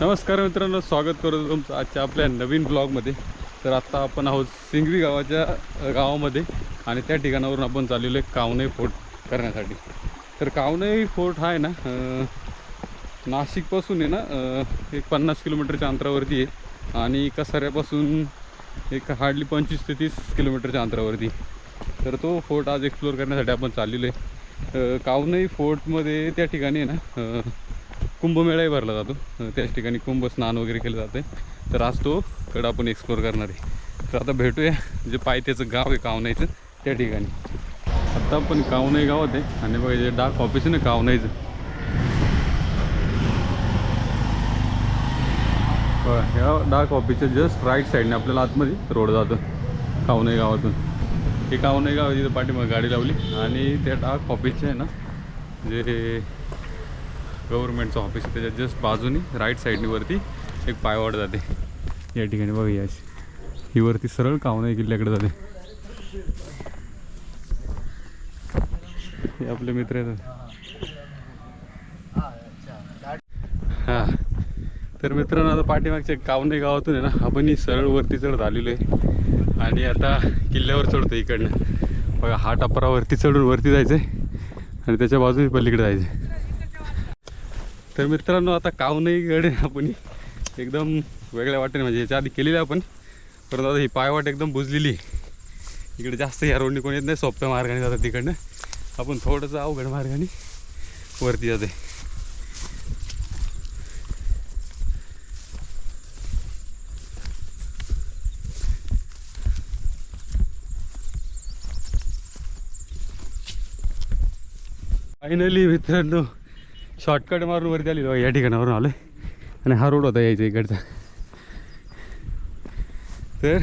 नमस्कार मित्रांनो स्वागत करतो तुमचं आजच्या आपल्या नवीन ब्लॉगमध्ये. तर आत्ता आपण आहोत सिंगरी गावाच्या गावामध्ये आणि त्या ठिकाणावरून आपण चाललेलो आहे कावनई फोर्ट करण्यासाठी. तर कावनई फोर्ट हा आहे ना नाशिकपासून आहे ना एक पन्नास किलोमीटरच्या अंतरावरती आहे आणि कसाऱ्यापासून एक हार्डली पंचवीस ते तीस किलोमीटरच्या अंतरावरती. तर तो फोर्ट आज एक्सप्लोअर करण्यासाठी आपण चाललेलो आहे. कावनई फोर्टमध्ये त्या ठिकाणी आहे ना कुंभमेळाही भरला जातो. त्याच ठिकाणी कुंभ स्नान वगैरे केलं जातं तर आज तो कडा आपण एक्सप्लोअर करणार आहे. तर आता भेटूया जे पायथ्याचं गाव आहे कावनाईचं त्या ठिकाणी. आता आपण कावनाई गावात आहे. आणि बघा जे डाक ऑफिस आहे ना कावनाईचं. ह्या डाक ऑफिसच्या जस्ट राईट साईडने आपल्याला आतमध्ये रोड जातो. कावनाई गावातून. हे कावनाई गाव तिथं पाठीमागे गाडी लावली. आणि त्या डाक ऑफिसचे आहे ना जे गव्हर्नमेंटचं ऑफिस आहे त्याच्या जस्ट बाजूनी राईट साईडने वरती एक पायवाट जाते. या ठिकाणी बघा याची ही वरती सरळ कावनाई किल्ल्याकडे जाते. हे आपले मित्र आहेत. हां. तर मित्रांनो आता पाठीमागच्या कावनाई गावातून आहे ना आपण ही सरळ वरती चढत आलेलो आहे. आणि आता किल्ल्यावर चढतो इकडनं. बघा हा टपरावरती चढून वरती जायचं आहे आणि त्याच्या बाजूने पलीकडे जायचं आहे तर मित्रांनो आता कावनाईकडे आपण एकदम वेगळ्या वाटेने म्हणजे याच्या आधी केलेली आपण. परंतु आता ही पायवाट एकदम बुजलेली आहे. इकडे जास्त या रोडने कोण येत नाही सोप्या मार्गाने जातात तिकडनं. आपण थोडंसं अवघड मार्गाने वरती जाते फायनली मित्रांनो शॉर्टकट मारून वरती आली. या ठिकाणावरून आलो आणि हा रोड होता यायचा इकडचा. तर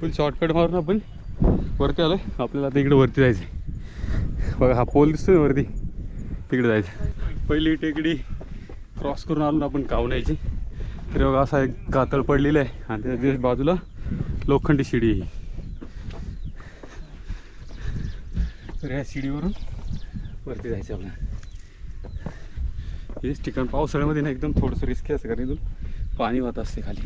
फुल शॉर्टकट मारून आपण वरती आलो आपल्याला आता इकडे वरती जायचं आहे बघा हा पोल दिसतोय वरती. तिकडे जायचं. पहिली टेकडी क्रॉस करून आलो ना आपण कावण्याची. तर बघा असा एक कातळ पडलेलं आहे. आणि त्याच्या बाजूला लोखंडी शिडी आहे तर ह्या शिडीवरून वरती जायचं आपल्याला. हेच ठिकाण पावसाळ्यामध्ये ना एकदम थोडंसं रिस्की असतं कारण इथून पाणी वाहत असते खाली.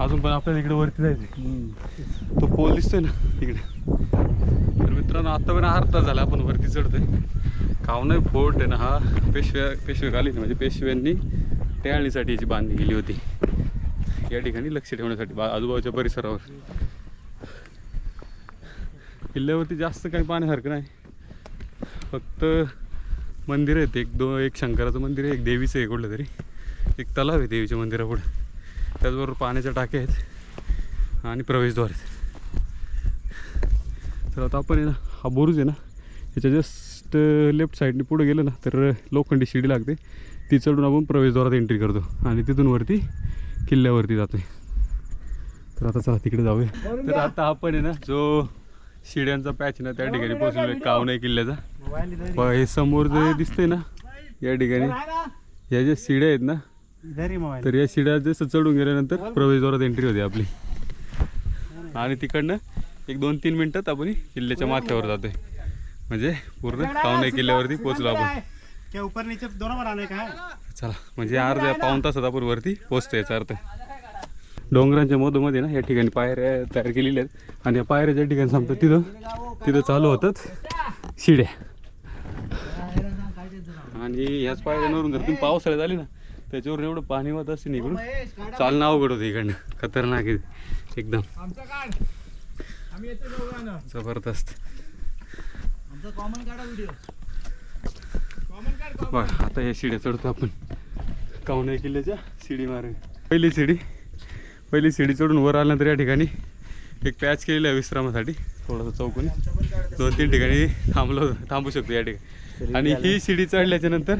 अजून पण आपल्याला इकडे वरती जायचं तो पोल दिसतोय ना तिकडे तर मित्रांनो आता पण अर्धा तास झाला आपण वरती चढतोय. कावनाई फोर्ट आहे ना हा. पेशव्या पेशवेकालीन म्हणजे पेशव्यांनी टयाळणीसाठी याची बांधणी केली होती. या ठिकाणी लक्ष ठेवण्यासाठी बा आजूबाजूच्या परिसरावर. किल्ल्यावरती जास्त काही पाहण्यासारखं नाही. फक्त मंदिर आहेत. एक दो एक शंकराचं मंदिर आहे एक देवीचं आहे कुठलं तरी एक तलाव आहे देवीच्या मंदिरापुढं. त्याचबरोबर पाण्याच्या टाक्या आहेत आणि प्रवेशद्वार आहेत. तर आता आपण आहे ना हा बुरुज आहे ना याच्या जस्ट लेफ्ट साईडने पुढे गेलं ना तर लोखंडी शिडी लागते. ती चढून आपण प्रवेशद्वारात एंट्री करतो आणि तिथून वरती किल्ल्यावरती जातो तर आता चला तिकडे जाऊया. तर आता आपण आहे ना जो शिड्यांचा पॅच ना त्या ठिकाणी पोहोचलो कावनाई किल्ल्याचा. प- हे समोर जे दिसतंय ना या ठिकाणी. या ज्या शिड्या आहेत ना तर या शिड्या जसं चढून गेल्यानंतर प्रवेशद्वारात एंट्री होते आपली. आणि तिकडनं एक दोन तीन मिनिटात आपण किल्ल्याच्या माथ्यावर जातोय. म्हणजे पूर्ण कावनाई किल्ल्यावरती पोहोचलो आपण. क्या ऊपर नीचे दोनों बनाने का? है चला म्हणजे अर्ध्या पाऊन तासात आपण वरती पोहोचतो याचा अर्थ. डोंगरांच्या मधोमध्ये ना या ठिकाणी पायऱ्या तयार केलेल्या आहेत. आणि या पायऱ्या ज्या ठिकाणी संपतात तिथं तिथं चालू होतात शिड्या. आणि ह्याच पायऱ्यांवरून जर तुम्ही पावसाळ्यात आली ना त्याच्यावरून एवढं पाणी वाहत असते निघून इकडून चालणं अवघड होतं इकडनं. खतरनाक आहे एकदम. जबरदस्त. बघ आता या शिड्या चढतो आपण. कावणे किल्ल्याच्या शिडी मारे पहिली शिडी. पहिली शिडी चढून वर आल्यानंतर या ठिकाणी एक पॅच केलेला आहे विश्रामासाठी. थोडंसं चौकोनी. दोन तीन ठिकाणी थांबलो थांबू शकतो या ठिकाणी. आणि ही शिडी चढल्याच्या नंतर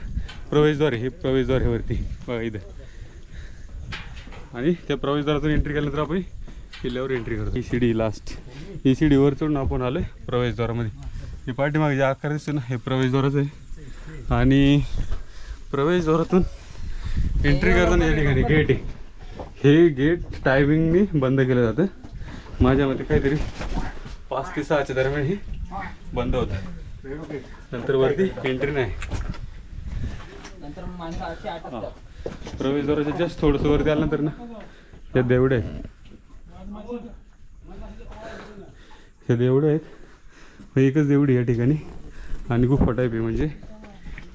प्रवेशद्वार आहे. हे प्रवेशद्वार आहे वरती. बघा इथं. आणि त्या प्रवेशद्वारातून एंट्री केल्यानंतर आपण किल्ल्यावर एंट्री करतो. ही शिडी लास्ट ही शिडी वर चढून आपण आलोय प्रवेशद्वारामध्ये. ही पाठीमागे जे आकार दिसतो ना हे प्रवेशद्वारच आहे. आणि प्रवेशद्वारातून एंट्री करताना या ठिकाणी गेट आहे. हे गेट टायमिंगनी बंद केलं जातं. माझ्या मते काहीतरी पाच ते सहाच्या दरम्यान हे बंद होतं. नंतर वरती एंट्री नाही. नंतर प्रवेशद्वाराच्या जस्ट थोडंसं वरती आल्यानंतर ना हे देवडे आहेत. हे देवडं आहेत. एकच देवडी या ठिकाणी. आणि गुफा टाईप आहे म्हणजे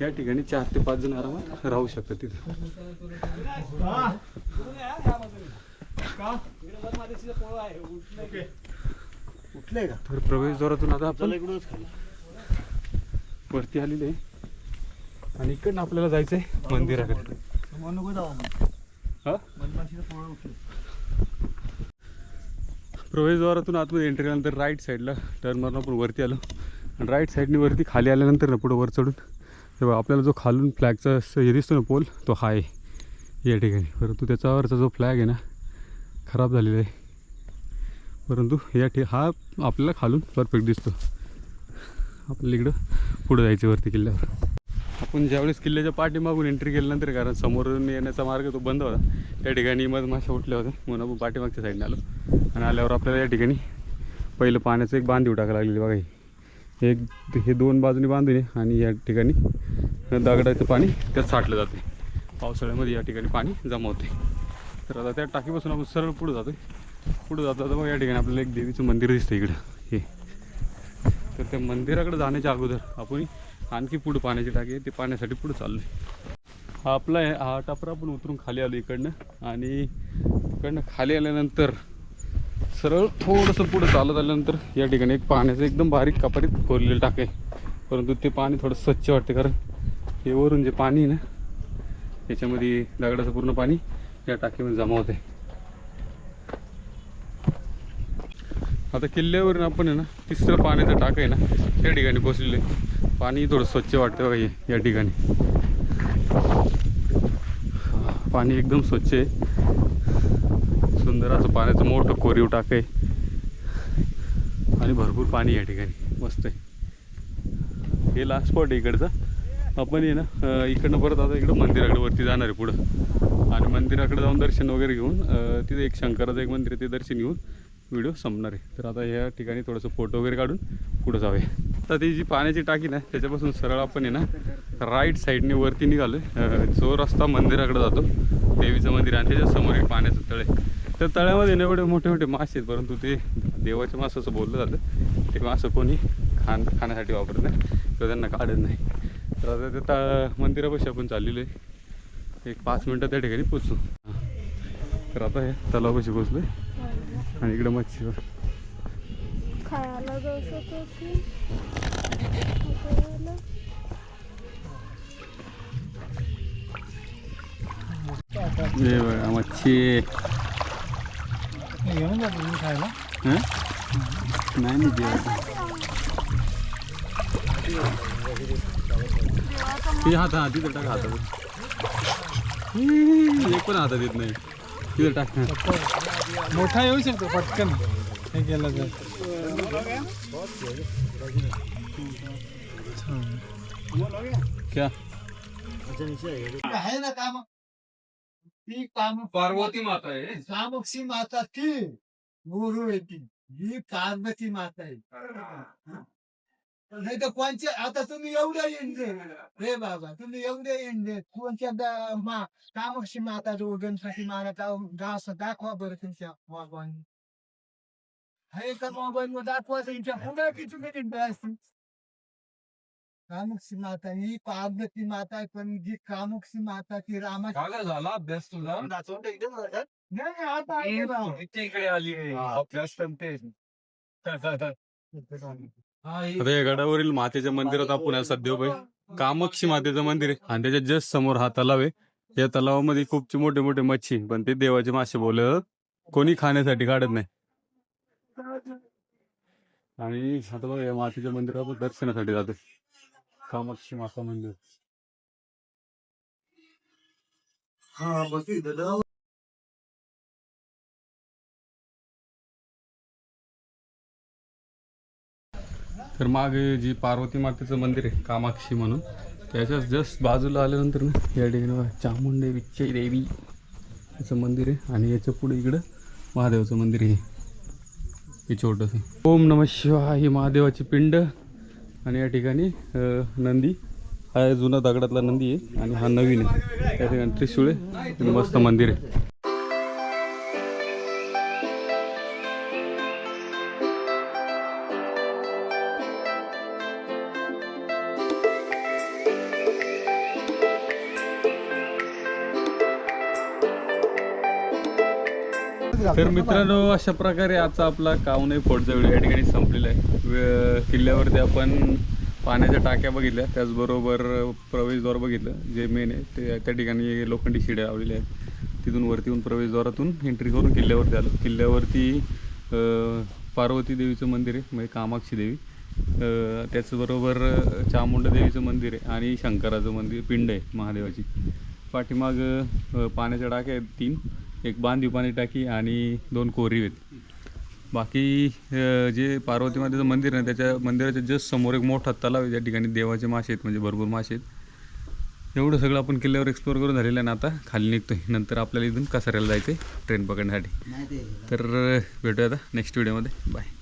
या ठिकाणी चार ते पाच जण आरामात राहू शकतात तिथे. उठले का? तर प्रवेशद्वारातून आता आपण वरती आलेले आहे. आणि इकडनं आपल्याला जायचं आहे मंदिराकडे. हा? प्रवेशद्वारातून आतमध्ये एंट्री केल्यानंतर राईट साईडला टर्न मारून आपण वरती आलो. आणि राईट साईडने वरती खाली आल्यानंतर ना पुढं वर चढून तेव्हा आपल्याला जो खालून फ्लॅगचा असं हे दिसतो ना पोल तो हा आहे या ठिकाणी. परंतु त्याच्यावरचा जो फ्लॅग आहे ना खराब झालेला आहे. परंतु या ठि हा आपल्याला खालून परफेक्ट दिसतो. आपल्याला इकडं पुढं जायचं वरती किल्ल्यावर. आपण ज्यावेळेस किल्ल्याच्या पाठीमागून एंट्री केल्यानंतर कारण समोरून येण्याचा मार्ग तो बंद होता. त्या ठिकाणी मधमाशा उठल्या होत्या. म्हणून आपण पाठीमागच्या साईडने आलो. आणि आल्यावर आपल्याला या ठिकाणी पहिलं पाण्याचं एक बांधीव टाकायला लागलेली बघा एक हे दोन बाजूनी बांधून आणि या ठिकाणी दगडाचं पाणी त्यात साठलं जाते पावसाळ्यामध्ये या ठिकाणी पाणी जमा होते तर आता त्या टाकीपासून आपण सरळ पुढं जातो पुढं जाता तर मग या ठिकाणी आपल्याला एक देवीचं मंदिर दिसतं इकडं. हे. तर त्या मंदिराकडे जाण्याच्या अगोदर आपण आणखी पुढं पाण्याची टाकी आहे ते पाण्यासाठी पुढं चाललो आहे हा आपला हा टापरा आपण उतरून खाली आलो इकडनं. आणि इकडनं खाली आल्यानंतर सरळ थोडंसं पुढं चालत आल्यानंतर या ठिकाणी एक पाण्याचं एकदम बारीक कापारीत कोरलेलं टाक आहे. परंतु ते पाणी थोडं स्वच्छ वाटते कारण हे वरून जे पाणी आहे ना याच्यामध्ये दगडाचं पूर्ण पाणी या टाकीमध्ये जमा होते आता किल्ल्यावरून आपण आहे ना तिसरं पाण्याचं टाक आहे ना या ठिकाणी पोचलेलं आहे. पाणी थोडं स्वच्छ वाटतं बघा हे या ठिकाणी. पाणी एकदम स्वच्छ आहे. सुंदर असं पाण्याचं मोठं कोरीव टाक आहे. आणि भरपूर पाणी या ठिकाणी. मस्त आहे. हे लास्ट स्पॉट आहे इकडचा. आपण आहे ना इकडनं परत आता इकडं मंदिराकडे वरती जाणार आहे पुढं. आणि मंदिराकडे जाऊन दर्शन वगैरे घेऊन तिथे एक शंकराचं एक मंदिर आहे ते दर्शन घेऊन व्हिडिओ संपणार आहे. तर आता या ठिकाणी थोडंसं फोटो वगैरे काढून पुढं जाऊया. आता ती जी पाण्याची टाकी ना त्याच्यापासून सरळ आपण आहे ना राईट साईडने वरती निघालो आहे जो रस्ता मंदिराकडे जातो देवीचं मंदिर आहे आणि त्याच्यासमोर एक पाण्याचं तळ आहे. त्या तळ्यामध्ये ना एवढे मोठे मोठे मासे आहेत परंतु ते देवाचे मासे असं बोललं जातं. ते मासं कोणी खाण खाण्यासाठी वापरत नाही किंवा त्यांना काढत नाही. तर आता त्या तळ मंदिरापाशी आपण चाललेलो आहे. एक पाच मिनटं त्या ठिकाणी पोचू. तर आता हे तलावापाशी पोचलो आणि इकडं मच्छी मच्छी. घेऊन जा तुम्ही खायला हं? नाही मी तुझ्या हात हा तिथं टाक हातात एक पण हातात येत नाही तिथं टाक हा. मोठा येऊ शकतो पटकन हे केलं तर क्या आहे ना काम ती काम पार्वती माता आहे. कामक्षी माता ती गुरु आहे ती. ही पार्वती माता आहे. नाही तर कोणच्या आता तुम्ही एवढ्या इंडे रे बाबा तुम्ही एवढे इंडे कोणच्या दा- मा कामक्षी माता गणपती मारायचा गाव दाखवा बरं तुमच्या मोबाईल हे का मोबाईल मध्ये दाखवा तुमच्या पुन्हा किती मिनिट असतील कामक्षी माता ही पार्वती माता आहे पण जी कामक्षी माता ती रामाची झाला? अभ्यास तुझा? नाही नाही, आता आहे. राव. इकडे आली अभ्यास करते आता या गडावरील मातेच्या मंदिरात आपण आज सध्या उभे आहे. कामाक्षी मातेचं मंदिर आहे. आणि त्याच्या जस्ट समोर हा तलाव आहे. या तलावामध्ये खूप मोठे मोठे मच्छी पण ते देवाचे मासे बोल कोणी खाण्यासाठी काढत नाही. आणि आता बघा या मातेच्या मंदिरात आपण दर्शनासाठी जातो कामाक्षी माता मंदिर तर मागे जी पार्वती मातेचं मंदिर आहे कामाक्षी म्हणून त्याच्याच जस्ट बाजूला आल्यानंतर ना या ठिकाणी चामुंडे विच्चे देवी याचं मंदिर आहे आणि याच्यापुढे इकडं महादेवाचं मंदिर आहे. हे छोटंसं. ओम नम शिवाय ही महादेवाची पिंड. आणि या ठिकाणी नंदी. हा जुना दगडातला नंदी आहे आणि हा नवीन आहे. त्या ठिकाणी त्रिशूळ आहे मस्त मंदिर आहे. तर मित्रांनो अशा प्रकारे आजचा आपला कावणे व्हिडिओ या ठिकाणी संपलेला आहे. किल्ल्यावरती आपण पाण्याच्या टाक्या बघितल्या त्याचबरोबर प्रवेशद्वार बघितलं जे मेन आहे ते त्या ठिकाणी लोखंडी शिड्या लावलेल्या आहेत. तिथून वरती येऊन प्रवेशद्वारातून एंट्री करून किल्ल्यावरती आलो. किल्ल्यावरती पार्वती देवीचं मंदिर आहे म्हणजे कामाक्षी देवी. त्याचबरोबर चामुंडा देवीचं मंदिर आहे आणि शंकराचं मंदिर पिंड आहे महादेवाची. पाठीमाग पाण्याच्या टाक्या आहेत तीन. एक बांधीव पाणी टाकी आणि दोन कोरीव आहेत. बाकी जे पार्वती मातेचं मंदिर आहे त्याच्या मंदिराच्या जस्ट समोर एक मोठा तलाव आहे ज्या ठिकाणी देवाचे मासे आहेत म्हणजे भरपूर मासे आहेत. एवढं सगळं आपण किल्ल्यावर एक्सप्लोअर करून झालेलं आहे ना आता खाली निघतोय. नंतर आपल्याला इथून कसाऱ्याला जायचं आहे ट्रेन पकडण्यासाठी तर भेटूया आता नेक्स्ट व्हिडिओमध्ये बाय